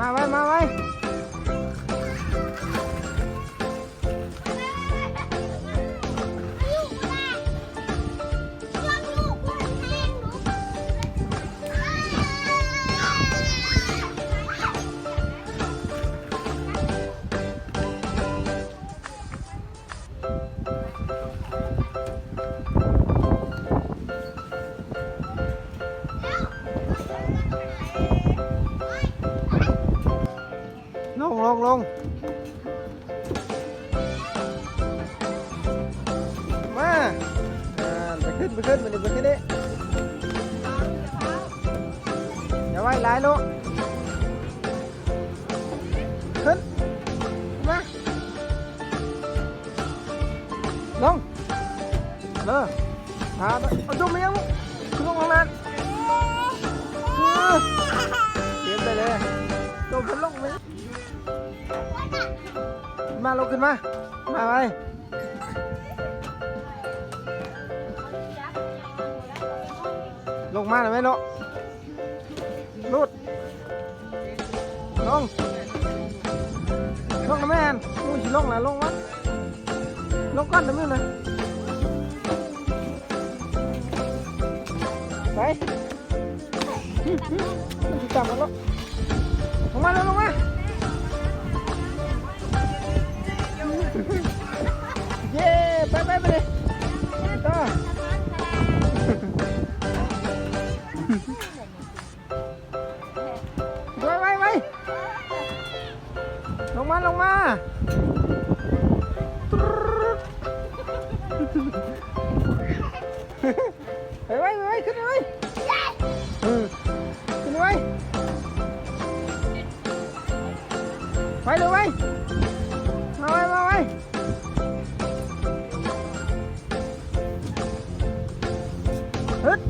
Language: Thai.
มาไว้มาไว้ งลงมาไปขึ้นไปขึ้นไปนี่ไปขึ้นนี่อย่าไว้หลายลูกขึ้นมาลงเออหาเอาจุ่มยังลูกขึ้นลงข้างนั้น มาลงขึ้นมา มาไปลงมาหน่อยไหมลูกลูดลงลงนะแม่นมูสิลงนะลงวะลงก้อนนะมึงนะไปฮึฮึมันสิจับมันลูกลงมาแล้วลงมา เย้ไปไปไปเลยต่อไปไปไปลงมาลงมาไปไปไปขึ้นไปเออขึ้นไปไปเลยไปมาไปมาไป ฮึด